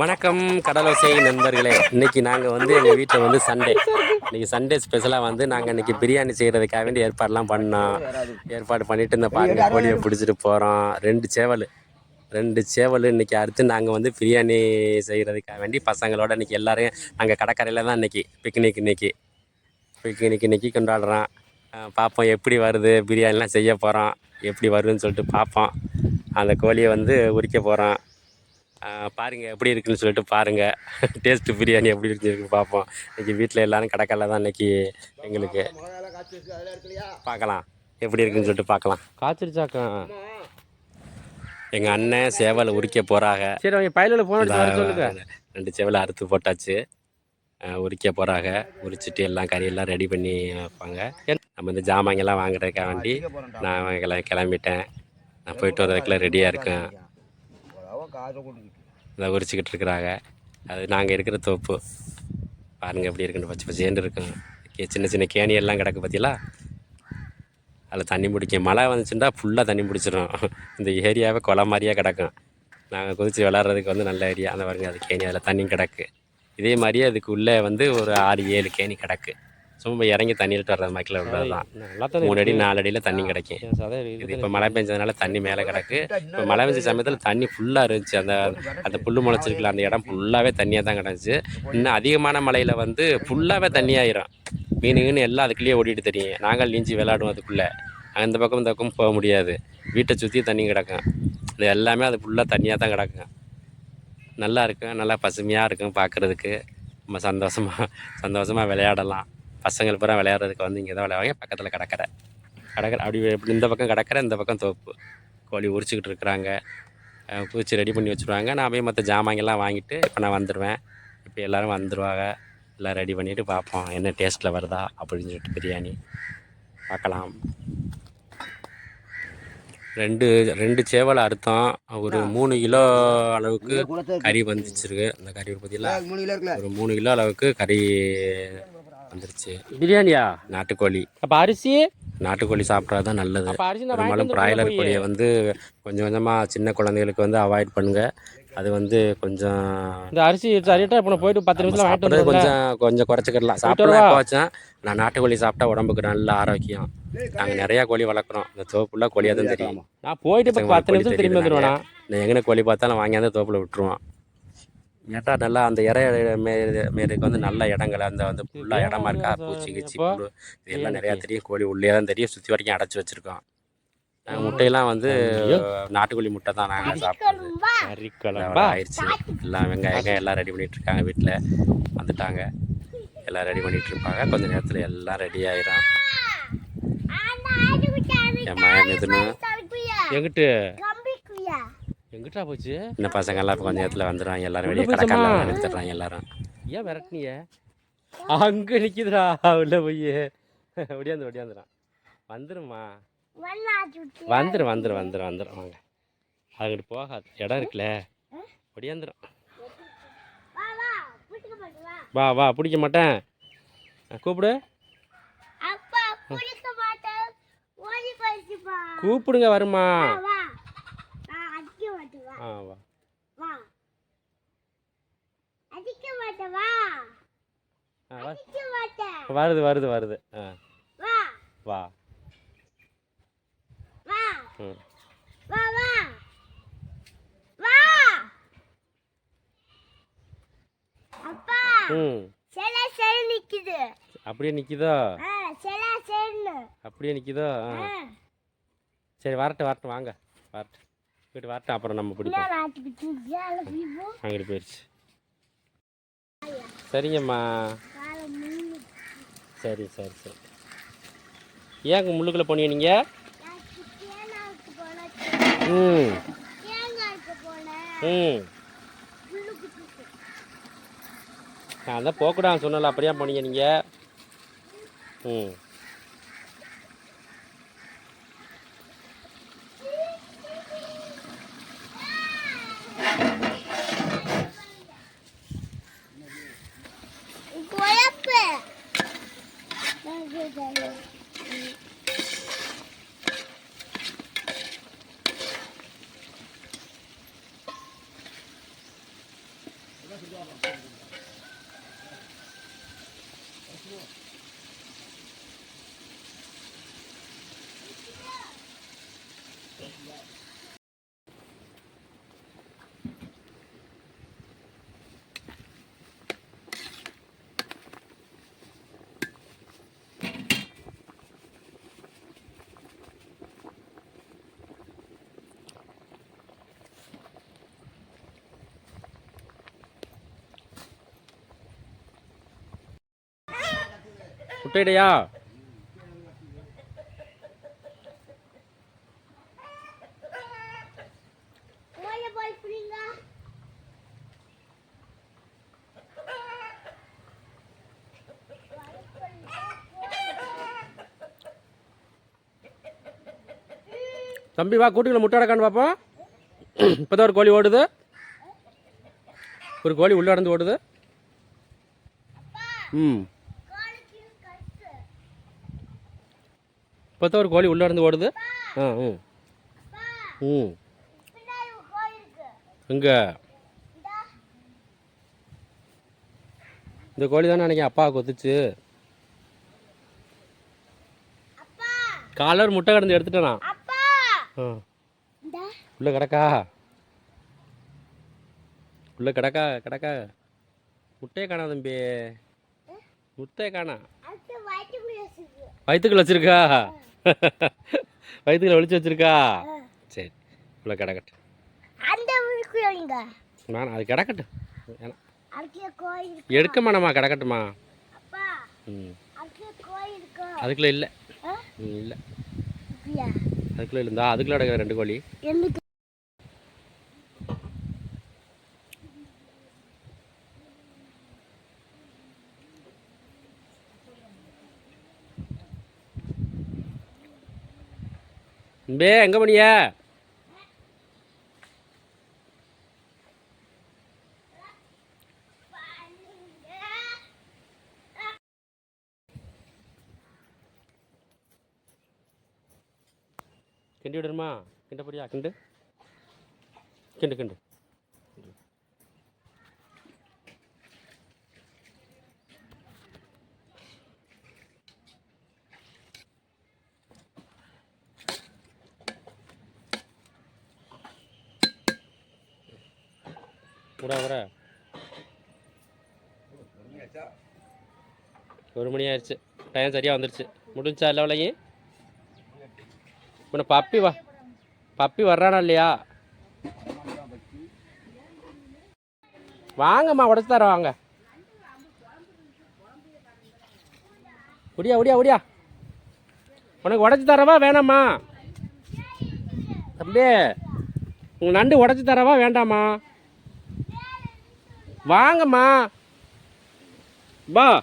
வணக்கம் கடலோசை நண்பர்களே. இன்னைக்கு நாங்கள் வந்து எங்கள் வீட்டில் வந்து சண்டே. இன்னைக்கு சண்டே ஸ்பெஷலாக வந்து நாங்கள் இன்னைக்கு பிரியாணி செய்கிறதுக்காக வேண்டி ஏற்பாடுலாம் பண்ணோம். ஏற்பாடு பண்ணிட்டு இந்த பாருங்க கோழியை பிடிச்சிட்டு போகிறோம் ரெண்டு சேவல் ரெண்டு சேவல் இன்னைக்கு அறுத்து நாங்கள் வந்து பிரியாணி செய்கிறதுக்காக வேண்டி பசங்களோட இன்னைக்கு எல்லாரையும் நாங்கள் கடற்கரையில் தான் இன்னைக்கு பிக்னிக் இன்னைக்கு பிக்னிக் இன்னைக்கு கொண்டாடுறோம். பார்ப்போம் எப்படி வருது பிரியாணிலாம் செய்ய போகிறோம் எப்படி வருதுன்னு சொல்லிட்டு பார்ப்போம். அந்த கோழியை வந்து உரிக்க போகிறோம் பாருங்கள் எப்படி இருக்குன்னு சொல்லிட்டு பாருங்கள் டேஸ்ட்டு பிரியாணி எப்படி இருக்குன்னு பார்ப்போம். இன்னைக்கு வீட்டில் எல்லாரும் கடற்கரையில் தான் இன்னைக்கு எங்களுக்கு. பார்க்கலாம். எப்படி இருக்குன்னு சொல்லிட்டு பார்க்கலாம். காய்ச்சிருச்சாக்கா? எங்கள் அண்ணன் சேவலை உரிக்க போகிறாங்க சரி அவங்க பயிலில் போன ரெண்டு சேவலை அறுத்து போட்டாச்சு. உரிக்க போகிறாங்க உரிச்சிட்டு எல்லாம் கறியெல்லாம் ரெடி பண்ணி வைப்பாங்க. நம்ம இந்த ஜாமாங்கெல்லாம் வாங்குறதுக்காக வேண்டி நான் கிள கிளம்பிட்டேன். நான் போயிட்டு வரதுக்குள்ள ரெடியாக இருக்கேன். அதை உரிச்சிக்கிட்டு இருக்கிறாங்க. அது நாங்கள் இருக்கிற தோப்பு. பாருங்கள் எப்படி இருக்குன்னு. பச்சை பச்சேன்னு இருக்கும். சின்ன சின்ன கேணி எல்லாம் கிடக்கு பார்த்தீங்களா அதில் தண்ணி பிடிக்கும் மழை வந்துச்சுன்னா ஃபுல்லாக தண்ணி பிடிச்சிரும். இந்த ஏரியாவே குளம் மாதிரியே கிடக்கும். நாங்கள் குதித்து விளாட்றதுக்கு வந்து நல்ல ஏரியா. அந்த பாருங்க அது கேணி அதில் தண்ணி கிடக்கு. இதே மாதிரியே அதுக்கு உள்ளே வந்து ஒரு ஆறு ஏழு கேணி கிடக்கு. சும்மா இறங்கி தண்ணி எடுத்து வர்றது மக்கள் விடுறது தான் மூணு அடி நாலு அடியில் தண்ணி கிடைக்கும். இது இப்போ மழை பெஞ்சதுனால தண்ணி மேலே கிடக்கு. இப்போ மழை பெஞ்ச சமயத்தில் தண்ணி ஃபுல்லாக இருந்துச்சு. அந்த அந்த புல் முளைச்சிருக்கல அந்த இடம் ஃபுல்லாகவே தண்ணியாக தான் கிடந்துச்சு. இன்னும் அதிகமான மழையில் வந்து ஃபுல்லாகவே தண்ணியாயிரும் மீனுங்கன்னு எல்லாம் அதுக்குள்ளேயே ஓடிட்டு தெரியும். நாங்கள் நீஞ்சி விளையாடுவோம் அதுக்குள்ளே. அந்த பக்கம் இந்த பக்கம் போக முடியாது. வீட்டை சுற்றி தண்ணி கிடக்கும். இது எல்லாமே அது ஃபுல்லாக தண்ணியாக தான் கிடக்கும். நல்லா இருக்கும். நல்லா பசுமையாக இருக்கும் பார்க்குறதுக்கு நம்ம சந்தோஷமாக சந்தோஷமாக விளையாடலாம். பசங்கள் பூரா விளையாடுறதுக்கு வந்து இங்கே தான் விளையாடுவாங்க. பக்கத்தில் கடற்கரை. கடற்கரை அப்படி இப்படி இந்த பக்கம் கடற்கரை இந்த பக்கம் தோப்பு. கோழி உரிச்சிக்கிட்டு இருக்கிறாங்க. பூச்சி ரெடி பண்ணி வச்சுருவாங்க. நான் போய் மற்ற ஜாமாங்கெல்லாம் வாங்கிட்டு இப்போ நான் வந்துடுவேன் இப்போ எல்லோரும் வந்துடுவாங்க எல்லாம் ரெடி பண்ணிவிட்டு பார்ப்போம். என்ன டேஸ்ட்டில் வருதா அப்படின்னு சொல்லிட்டு பிரியாணி பார்க்கலாம். ரெண்டு ரெண்டு சேவலை அறுத்தோம். ஒரு மூணு கிலோ அளவுக்கு கறி வந்துச்சிருக்கு. அந்த கறி பார்த்தீங்களா ஒரு மூணு கிலோ அளவுக்கு கறி வந்துருச்சு. பிரியாணியா? நாட்டுக்கோழி. அப்ப அரிசி? நாட்டுக்கோழி சாப்பிட்றது தான் நல்லது பெரும்பாலும் பிராய்லர் கோழியை வந்து கொஞ்சம் கொஞ்சமாக சின்ன குழந்தைகளுக்கு வந்து அவாய்ட் பண்ணுங்க. அது வந்து கொஞ்சம் இந்த அரிசி சரியாட்டா இப்போ போயிட்டு பத்து நிமிஷம் வாங்கிட்டு கொஞ்சம் கொஞ்சம் குறைச்சிக்கிடலாம். எப்போ வச்சேன் நான் நாட்டுக்கோழி சாப்பிட்டா உடம்புக்கு நல்ல ஆரோக்கியம். நாங்கள் நிறையா கோழி வளர்க்குறோம். இந்த தோப்புள்ள கோழியாக தான் தெரியும். நான் போயிட்டு பத்து நிமிஷம் திரும்பி வந்துடுவேண்ணா நான் எங்கன கோழி பார்த்தாலும் வாங்கியாந்து தோப்பில் விட்டுருவோம் ஏட்டா நல்லா அந்த இற மேரு மேருக்கு வந்து நல்ல இடங்கள் அந்த வந்து ஃபுல்லாக இடமா இருக்கா. பூச்சி கிச்சி புழு இதெல்லாம் நிறையா தெரியும். கோழி உள்ளே தான் தெரியும். சுற்றி வரைக்கும் அடைச்சி வச்சுருக்கோம். நாங்கள் முட்டையெல்லாம் வந்து நாட்டுக்கோழி முட்டை தான் நாங்கள் குழம்பா ஆயிடுச்சு. எல்லாம் வெங்காயம் எல்லாம் ரெடி பண்ணிட்டு இருக்காங்க வீட்டில் வந்துட்டாங்க. எல்லாம் ரெடி பண்ணிட்டு இருப்பாங்க. கொஞ்ச நேரத்தில் எல்லாம் ரெடி ஆயிரும். என் மகன் எதுன்னு எங்கிட்டு? எங்கிட்டா போச்சு? இந்த பசங்க எல்லாம் இப்போ கொஞ்ச நேரத்தில் வந்துடுவாங்க எல்லாரும் வெளியே? கடற்கரை எடுத்துடுறாங்க எல்லாரும். ஏன் விரட்டினிய? அங்க நிக்குதுடா உள்ள போய். ஒடியாந்து ஒடியாந்துடான் வந்துருமா வந்துரும் வந்துரும் வந்துரும் வந்துரும் வாங்க. அங்கிட்டு போகாது. இடம் இருக்குல்ல. ஒடியாந்துரும் வா வா பிடிக்க மாட்டேன். ஆ, கூப்பிடு. கூப்பிடுங்க வருமா வா நான் அடிக்க மாட்டேன் வா ஆ வா. வா. அடிக்க மாட்டேன் வா. அடிக்க மாட்டேன். வருது வருது வருது. ஆ. வா. வா. வா. வா வா. வா. அப்பா ம். சில சரி நிக்குது. அப்படியே நிக்குதோ? சில சரின்னு அப்படியே நிக்குதோ? சரி வரட்டும் வரட்டும் வாங்க. வரட்டும். போயிட்டு வரட்டும் அப்புறம் நம்ம பிடிப்போம். அங்கிட்டு போயிடுச்சு சரிங்கம்மா. சரி சரி சரி. ஏங்க முள்ளுக்குள்ளே போனீங்க நீங்கள் ம். ம். நான் தான் போகக்கூடாதுன்னு சொன்னல அப்படியே போனீங்க நீங்கள் ம். புடிங்க தம்பி வா கூட்டுக்குள்ள முட்டை அடக்கான்னு பார்ப்போம் இப்போதான் ஒரு கோழி ஓடுது. ஒரு கோழி உள்ள நடந்து ஓடுது. ம். இப்போதான் ஒரு கோழி உள்ள நடந்து ஓடுது. ஆ ம் அப்பா ம். எங்கே இந்தா கோழி தானே அன்றைக்கி அப்பா கொத்துச்சு ஒரு முட்டை கிடந்து எடுத்துட்டேனா ஆ. உள்ள கிடக்கா. உள்ள கிடக்கா கிடக்கா. முட்டையை காணா தம்பி. முட்டையை காணா. வயிற்றுக்குள்ள வச்சிருக்கு? வயிற்றுக்குள்ள ஒளிச்சு வச்சிருக்கா? சரி உள்ள கிடக்கட்டும். நான் அது கிடக்கட்டும். எடுக்க மாட்டோமா கிடக்கட்டுமா ம். அதுக்குள்ள இல்லை. இல்லை. அதுக்குள்ள இருந்தா அதுக்குள்ள கிடக்குற ரெண்டு கோழி. எனக்கு எங்கே போனிய? கிண்டி விடுமா கிண்ட போறியா? கிண்டு. கிண்டு கிண்டு. கூட ஒரு மணி ஆயிடுச்சு. டைம் சரியாக வந்துருச்சு. முடிஞ்சா இல்லை விலைக்கு பப்பி வா. பப்பி வர்றானா இல்லையா? வாங்கம்மா உடச்சி தர வாங்க. ஒடியா ஒடியா ஒடியா உனக்கு உடச்சி தரவா வேணாம்மா? தம்பி உங்கள் நண்டு உடச்சி தரவா வேண்டாமா வாங்கம்மா. வா.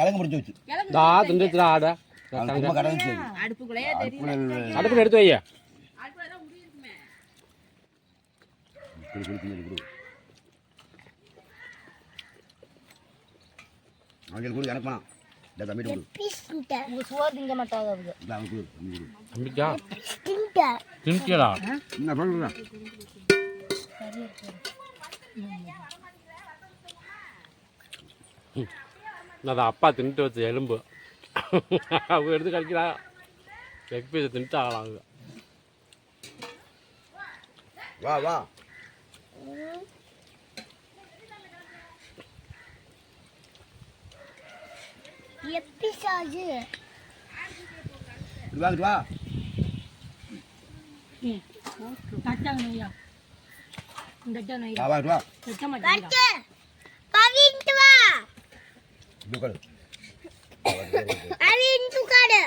கிழங்கு முடிஞ்சு வச்சு. தா திண்டுச்சுடா ஆட. அது ரொம்ப கடந்துச்சு அடுப்புல அடுப்பு எடுத்து வைய. அவங்களுக்கு கொடு. இந்த கொடு. சோறு திங்க அவங்க இந்த அவனுக்கு கொடு தம்பி கொடு. தம்பிக்கா? பிஸ்கிட்ட திண்டியடா என்ன சொல்லுறேன் அது அப்பா தின்ட்டு வச்ச எலும்பு. அவங்க எடுத்து கழிக்கிறா லெக் பீஸை தின்ட்டு ஆகலாம் அவங்க. வா வா. எப்படி சாஜு? வா. வா. வா வா உட்காரு பவின்ட்டு காடு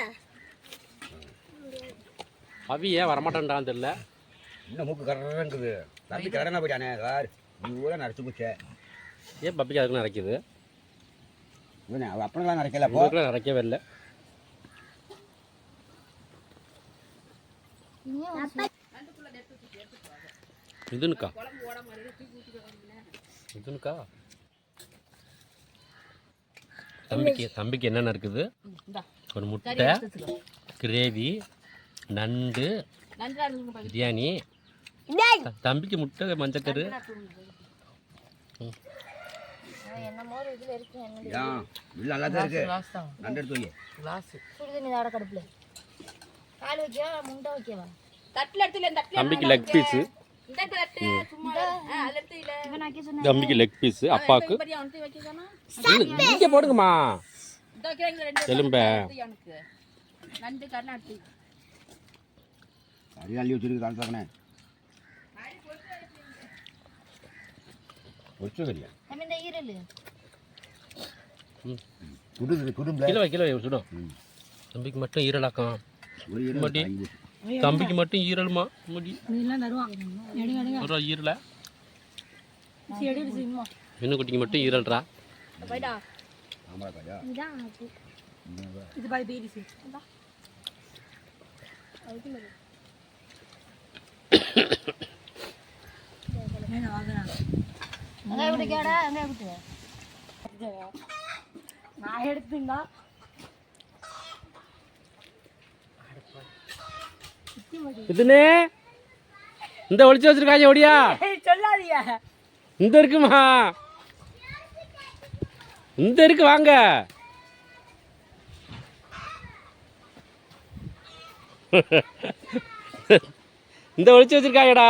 அவி ஏன் வரமாட்டேன்டான்னு தெரியல. இன்னும் மூக்கு கரங்குது? தம்பி கடனா போயிட்டானே சார் நீ ஊரே நரைச்சு போச்சே ஏன் பப்பிக்கு அதுக்கு நிறைக்குது இவனே அவள் அப்பனெல்லாம் நரைக்கல போ. உங்களுக்குலாம் நிறைக்கவே இல்லை. இதுனுக்கா இதுனுக்கா தம்பிக்கு தம்பிக்கு என்னென்ன இருக்குது? ஒரு முட்டை கிரேவி நண்டு பிரியாணி. தம்பிக்கு முட்டை மஞ்சக்கரு. தம்பிக்கு லெக் பீஸு தம்பிக்கு லெக் பீஸு அப்பாவுக்கு இங்க போடுங்கம்மா எலும்ப அடி அள்ளி வச்சிருக்கு ஈரல் குடுது குடும்பல கிலோ கிலோ சுடும் தம்பிக்கு மட்டும் ஈரலாக்கம் ஒரு தம்பிக்கு மட்டும் ஈரலுமா முடி. ஒரு ஈரல. மீனு குட்டிக்கு மட்டும் ஈரல்றா. போய்டா. ஆமாடா காயா இதான் அது இது பாதி பேரிசு அங்கே விட்டு கேடா அங்கே விட்டு நான் எடுத்துங்க இதுனே இந்த ஒளிச்சு வச்சிருக்காங்க ஒடியா? சொல்லாதீங்க. இந்த இருக்குமா? இந்த இருக்கு வாங்க. இந்த ஒளிச்சு வச்சிருக்காங்கடா.